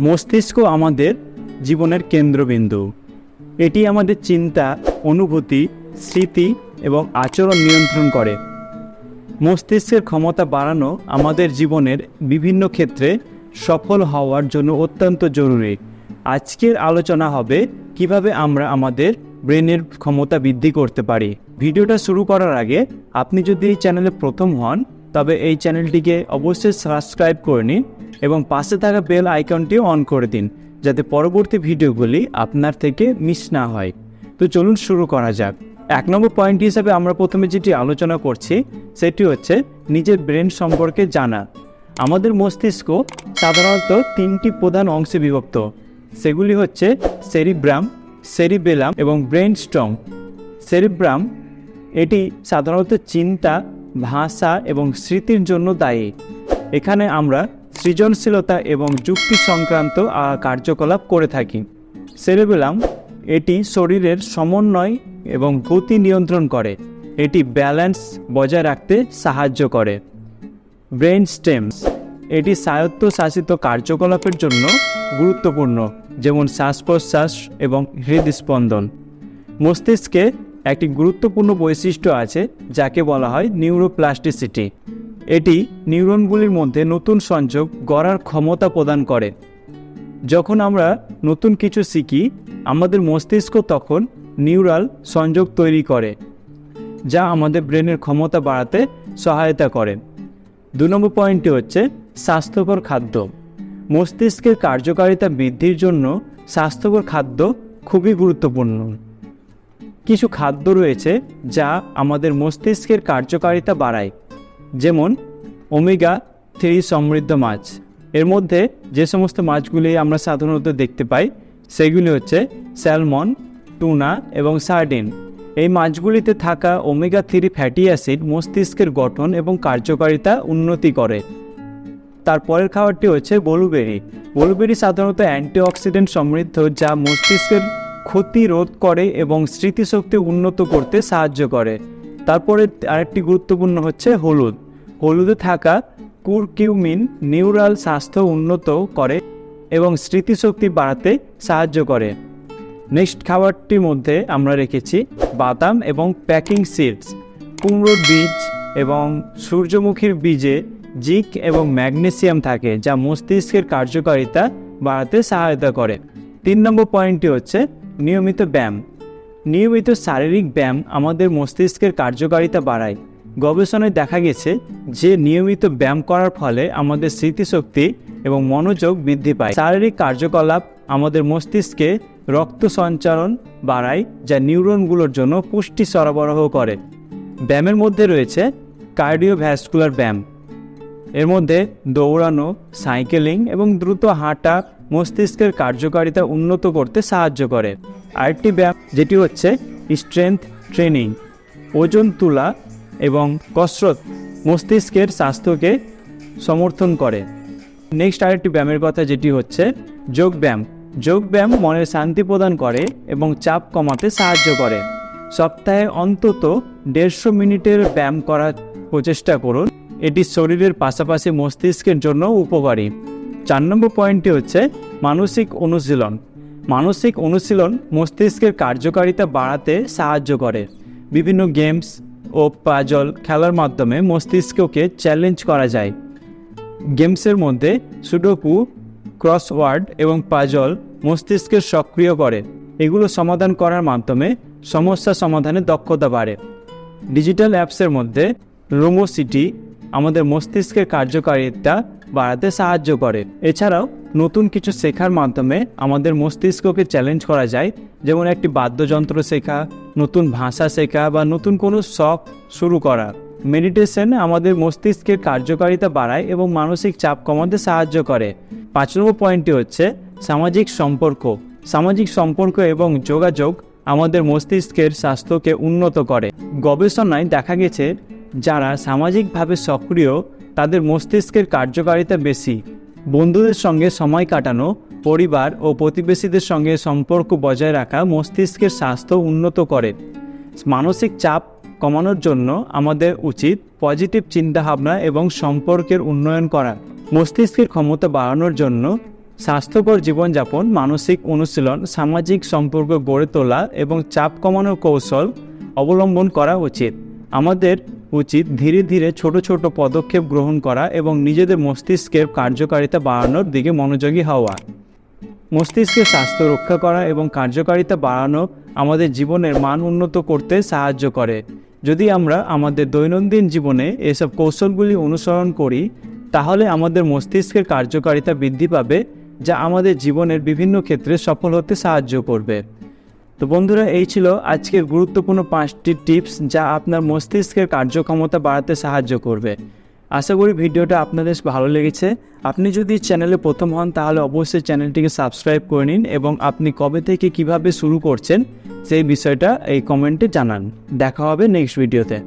মস্তিষ্ক আমাদের জীবনের কেন্দ্রবিন্দু। এটি আমাদের চিন্তা, অনুভূতি, স্মৃতি এবং আচরণ নিয়ন্ত্রণ করে। মস্তিষ্কের ক্ষমতা বাড়ানো আমাদের জীবনের বিভিন্ন ক্ষেত্রে সফল হওয়ার জন্য অত্যন্ত জরুরি। আজকের আলোচনা হবে কীভাবে আমরা আমাদের ব্রেনের ক্ষমতা বৃদ্ধি করতে পারি। ভিডিওটা শুরু করার আগে আপনি যদি এই চ্যানেলে প্রথম হন তবে এই চ্যানেলটিকে অবশ্যই সাবস্ক্রাইব করে নিন এবং পাশে থাকা বেল আইকনটিও অন করে দিন, যাতে পরবর্তী ভিডিওগুলি আপনার থেকে মিস না হয়। তো চলুন শুরু করা যাক। এক নম্বর পয়েন্ট হিসাবে আমরা প্রথমে যেটি আলোচনা করছি, সেটি হচ্ছে নিজের ব্রেন সম্পর্কে জানা। আমাদের মস্তিষ্ক সাধারণত তিনটি প্রধান অংশে বিভক্ত। সেগুলি হচ্ছে সেরিব্রাম, সেরিবেলাম এবং ব্রেন স্ট্রং সেরিব্রাম, এটি সাধারণত চিন্তা ভাষা এবং স্মৃতির জন্য দায়ী। এখানে আমরা সৃজনশীলতা এবং যুক্তি সংক্রান্ত কার্যকলাপ করে থাকি। সেরেবেলাম, এটি শরীরের সমন্বয় এবং গতি নিয়ন্ত্রণ করে। এটি ব্যালেন্স বজায় রাখতে সাহায্য করে। ব্রেন স্টেমস, এটি স্বায়ত্তশাসিত কার্যকলাপের জন্য গুরুত্বপূর্ণ, যেমন শ্বাস প্রশ্বাস এবং হৃদস্পন্দন। মস্তিষ্কে একটি গুরুত্বপূর্ণ বৈশিষ্ট্য আছে, যাকে বলা হয় নিউরোপ্লাস্টিসিটি। এটি নিউরনগুলির মধ্যে নতুন সংযোগ গড়ার ক্ষমতা প্রদান করে। যখন আমরা নতুন কিছু শিখি, আমাদের মস্তিষ্ক তখন নিউরাল সংযোগ তৈরি করে, যা আমাদের ব্রেনের ক্ষমতা বাড়াতে সহায়তা করে। দু নম্বর পয়েন্টটি হচ্ছে স্বাস্থ্যকর খাদ্য। মস্তিষ্কের কার্যকারিতা বৃদ্ধির জন্য স্বাস্থ্যকর খাদ্য খুবই গুরুত্বপূর্ণ। কিছু খাদ্য রয়েছে যা আমাদের মস্তিষ্কের কার্যকারিতা বাড়ায়, যেমন ওমেগা থ্রি সমৃদ্ধ মাছ। এর মধ্যে যে সমস্ত মাছগুলি আমরা সাধারণত দেখতে পাই, সেগুলি হচ্ছে স্যালমন, টুনা এবং সার্ডিন। এই মাছগুলিতে থাকা ওমেগা থ্রি ফ্যাটি অ্যাসিড মস্তিষ্কের গঠন এবং কার্যকারিতা উন্নতি করে। তারপরের খাবারটি হচ্ছে ব্লুবেরি। ব্লুবেরি সাধারণত অ্যান্টিঅক্সিডেন্ট সমৃদ্ধ যা মস্তিষ্কের ক্ষতি রোধ করে এবং স্মৃতিশক্তি উন্নত করতে সাহায্য করে। তারপরে আরেকটি গুরুত্বপূর্ণ হচ্ছে হলুদ। হলুদে থাকা কুরকিউমিন নিউরাল স্বাস্থ্য উন্নত করে এবং স্মৃতিশক্তি বাড়াতে সাহায্য করে। নেক্সট খাবারটির মধ্যে আমরা রেখেছি বাদাম এবং প্যাকিং সিডস। কুমড়োর বীজ এবং সূর্যমুখীর বীজে জিক এবং ম্যাগনেসিয়াম থাকে, যা মস্তিষ্কের কার্যকারিতা বাড়াতে সহায়তা করে। তিন নম্বর পয়েন্টটি হচ্ছে নিয়মিত ব্যায়াম। নিয়মিত শারীরিক ব্যায়াম আমাদের মস্তিষ্কের কার্যকারিতা বাড়ায়। গবেষণায় দেখা গেছে যে নিয়মিত ব্যায়াম করার ফলে আমাদের স্মৃতিশক্তি এবং মনোযোগ বৃদ্ধি পায়। শারীরিক কার্যকলাপ আমাদের মস্তিষ্কে রক্ত সঞ্চালন বাড়ায়, যা নিউরনগুলোর জন্য পুষ্টি সরবরাহ করে। ব্যায়ামের মধ্যে রয়েছে কার্ডিওভ্যাসকুলার ব্যায়াম। এর মধ্যে দৌড়ানো, সাইকেলিং এবং দ্রুত হাঁটা মস্তিষ্কের কার্যকারিতা উন্নত করতে সাহায্য করে। আরেকটি ব্যায়াম, যেটি হচ্ছে স্ট্রেংথ ট্রেনিং ওজন তোলা এবং কসরত মস্তিষ্কের স্বাস্থ্যকে সমর্থন করে। নেক্সট আরেকটি ব্যায়ামের কথা, যেটি হচ্ছে যোগব্যায়াম যোগব্যায়াম মনের শান্তি প্রদান করে এবং চাপ কমাতে সাহায্য করে। সপ্তাহে অন্তত দেড়শো মিনিটের ব্যায়াম করার প্রচেষ্টা করুন। এটি শরীরের পাশাপাশি মস্তিষ্কের জন্য উপকারী। চার নম্বর পয়েন্টটি হচ্ছে মানসিক অনুশীলন। মানসিক অনুশীলন মস্তিষ্কের কার্যকারিতা বাড়াতে সাহায্য করে। বিভিন্ন গেমস ও পাজল খেলার মাধ্যমে মস্তিষ্ককে চ্যালেঞ্জ করা যায়। গেমসের মধ্যে সুডোকু, ক্রসওয়ার্ড এবং পাজল মস্তিষ্কের সক্রিয় করে। এগুলো সমাধান করার মাধ্যমে সমস্যা সমাধানে দক্ষতা বাড়ে। ডিজিটাল অ্যাপসের মধ্যে রোমোসিটি আমাদের মস্তিষ্কের কার্যকারিতা বাড়াতে সাহায্য করে। এছাড়াও নতুন কিছু শেখার মাধ্যমে আমাদের মস্তিষ্ককে চ্যালেঞ্জ করা যায়, যেমন একটি বাদ্যযন্ত্র শেখা, নতুন ভাষা শেখা বা নতুন কোনো শখ শুরু করা। মেডিটেশন আমাদের মস্তিষ্কের কার্যকারিতা বাড়ায় এবং মানসিক চাপ কমাতে সাহায্য করে। পাঁচ নম্বর পয়েন্টটি হচ্ছে সামাজিক সম্পর্ক। সামাজিক সম্পর্ক এবং যোগাযোগ আমাদের মস্তিষ্কের স্বাস্থ্যকে উন্নত করে। গবেষণায় দেখা গেছে যারা সামাজিকভাবে সক্রিয় তাদের মস্তিষ্কের কার্যকারিতা বেশি। বন্ধুদের সঙ্গে সময় কাটানো, পরিবার ও প্রতিবেশীদের সঙ্গে সম্পর্ক বজায় রাখা মস্তিষ্কের স্বাস্থ্য উন্নত করে। মানসিক চাপ কমানোর জন্য আমাদের উচিত পজিটিভ চিন্তাভাবনা এবং সম্পর্কের উন্নয়ন করা। মস্তিষ্কের ক্ষমতা বাড়ানোর জন্য স্বাস্থ্যকর জীবনযাপন, মানসিক অনুশীলন, সামাজিক সম্পর্ক গড়ে তোলা এবং চাপ কমানোর কৌশল অবলম্বন করা উচিত। আমাদের উচিত ধীরে ধীরে ছোট ছোট পদক্ষেপ গ্রহণ করা এবং নিজেদের মস্তিষ্কের কার্যকারিতা বাড়ানোর দিকে মনোযোগী হওয়া। মস্তিষ্কের স্বাস্থ্য রক্ষা করা এবং কার্যকারিতা বাড়ানো আমাদের জীবনের মান উন্নত করতে সাহায্য করে। যদি আমরা আমাদের দৈনন্দিন জীবনে এসব কৌশলগুলি অনুসরণ করি, তাহলে আমাদের মস্তিষ্কের কার্যকারিতা বৃদ্ধি পাবে, যা আমাদের জীবনের বিভিন্ন ক্ষেত্রে সফল হতে সাহায্য করবে। তো বন্ধুরা, এই ছিল আজকের গুরুত্বপূর্ণ পাঁচটি টিপস যা আপনার মস্তিষ্কের কার্যক্ষমতা বাড়াতে সাহায্য করবে। আশা করি ভিডিওটা আপনাদের ভালো লেগেছে। আপনি যদি চ্যানেলে প্রথম হন, তাহলে অবশ্যই চ্যানেলটিকে সাবস্ক্রাইব করে নিন এবং আপনি কবে থেকে কীভাবে শুরু করছেন, সেই বিষয়টা এই কমেন্টে জানান। দেখা হবে নেক্সট ভিডিওতে।